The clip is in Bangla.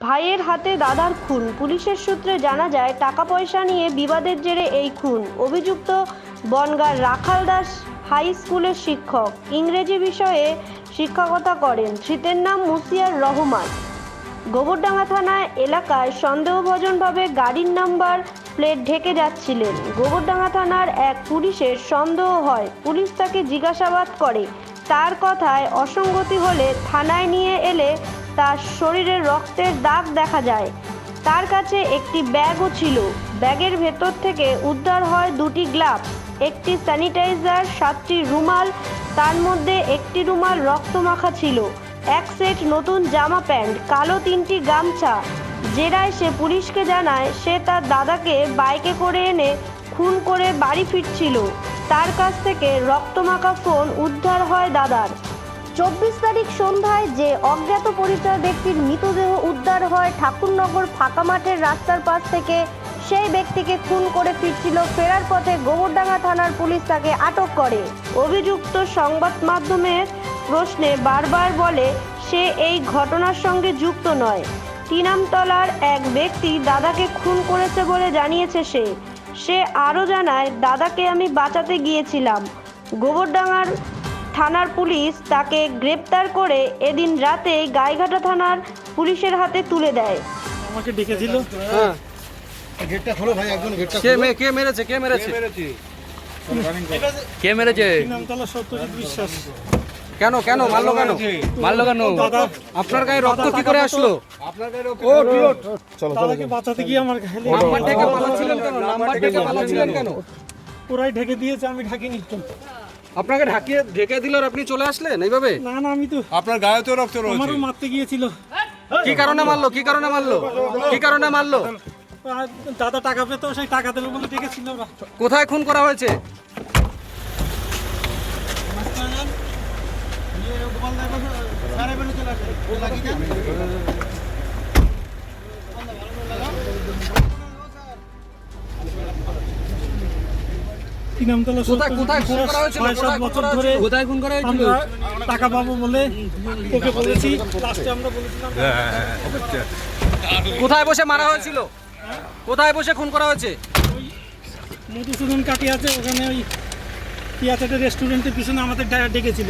ভাইয়ের হাতে দাদার খুন। পুলিশের সূত্রে জানা যায় টাকা পয়সা নিয়ে বিবাদের জেরে এই খুন। অভিযুক্ত বনগার রাখাল দাস হাই স্কুলের শিক্ষক। ইংরেজি বিষয়ে শিক্ষকতা করেন। ধৃতের নাম মুসিয়ার রহমান। গোবরডাঙ্গা থানা এলাকায় সন্দেহভাজনভাবে গাড়ির নাম্বার প্লেট ঢেকে যাচ্ছিলেন। গোবরডাঙ্গা থানার এক পুলিশের সন্দেহ হয়। পুলিশ তাকে জিজ্ঞাসাবাদ করে। তার কথায় অসঙ্গতি হলে থানায় নিয়ে এলে তার শরীরে রক্তের দাগ দেখা যায়। তার কাছে একটি ব্যাগও ছিল। ব্যাগের ভেতর থেকে উদ্ধার হয় দুটি গ্লাভস। একটি স্যানিটাইজার, সাতটি রুমাল, তার মধ্যে একটি রুমাল রক্তমাখা ছিল। এক সেট নতুন জামা প্যান্ট, কালো তিনটি গামছা। জেরায় সে পুলিশকে জানায়, সে তার দাদাকে বাইকে করে এনে খুন করে বাড়ি ফিরছিল। তার কাছ থেকে রক্তমাখা ফোন উদ্ধার হয় দাদার। চব্বিশ তারিখ সন্ধ্যায় যে অজ্ঞাত পরিচয় ব্যক্তির মৃতদেহ উদ্ধার হয় ঠাকুরনগর ফাঁকা মাঠের রাস্তার পাশ থেকে, সেই ব্যক্তিকে খুন করে ফিরছিল ফেরার পথে গোবরডাঙ্গা থানার পুলিশ তাকে আটক করে। অভিযুক্ত সংবাদ মাধ্যমের প্রশ্নে বারবার বলে, সে এই ঘটনার সঙ্গে যুক্ত নয়। তিনামতলার এক ব্যক্তি দাদাকে খুন করেছে বলে জানিয়েছে সে। সে আরও জানায়, দাদাকে আমি বাঁচাতে গিয়েছিলাম। গোবরডাঙ্গার থানার পুলিশ তাকে গ্রেপ্তার করে এদিন রাতে গাইঘাটা থানার পুলিশের হাতে তুলে দেয়। আমাকে ডেকেছিল হ্যাঁ। গেটটা খোলো ভাই একজন গেটটা কে মে কে মেরেছে কে মেরেছে? কে মেরেছে? নামতলা সত্যজিৎ বিশ্বাস কেন কেন মারলো কেন? মারলো কেন? আপনার গায়ে রক্ত কি করে আসলো? চলো বাঁচাতে গিয়ে আমার হেলে নাম্বার ডেকে পালাচ্ছিলেন কেন? নাম্বার ডেকে পালাচ্ছিলেন কেন? পুরাই ঢেকে দিয়েছে আমি ঢাকিনি। আপনাকে ঢাকিয়ে ঢেকে দিল আর আপনি চলে আসলেন? এইভাবে? না না আমি তো আপনার গায়ে তো রক্ত রয়েছে। আমারও মারতে গিয়েছিল। কি কারণে মারলো? কি কারণে মারলো? কি কারণে মারলো? দাদা টাকা পেত সেই টাকা দেবে বলে ডেকেছিল ওরা। কোথায় খুন করা হয়েছে? কি নামতলা কোথায় কোথায় খুন করা হয়েছিল? ছয় সাত বছর ধরে কোথায় খুন করা হয়েছিল? টাকা পাবো বলে ওকে বলেছি। লাস্টে আমরা বলেছিলাম কোথায় বসে মারা হয়েছিল? কোথায় বসে খুন করা হয়েছে? মধুসূদন কাটি আছে ওখানে ওই কি আছে রেস্টুরেন্টের পিছনে আমাদের ডেকেছিল।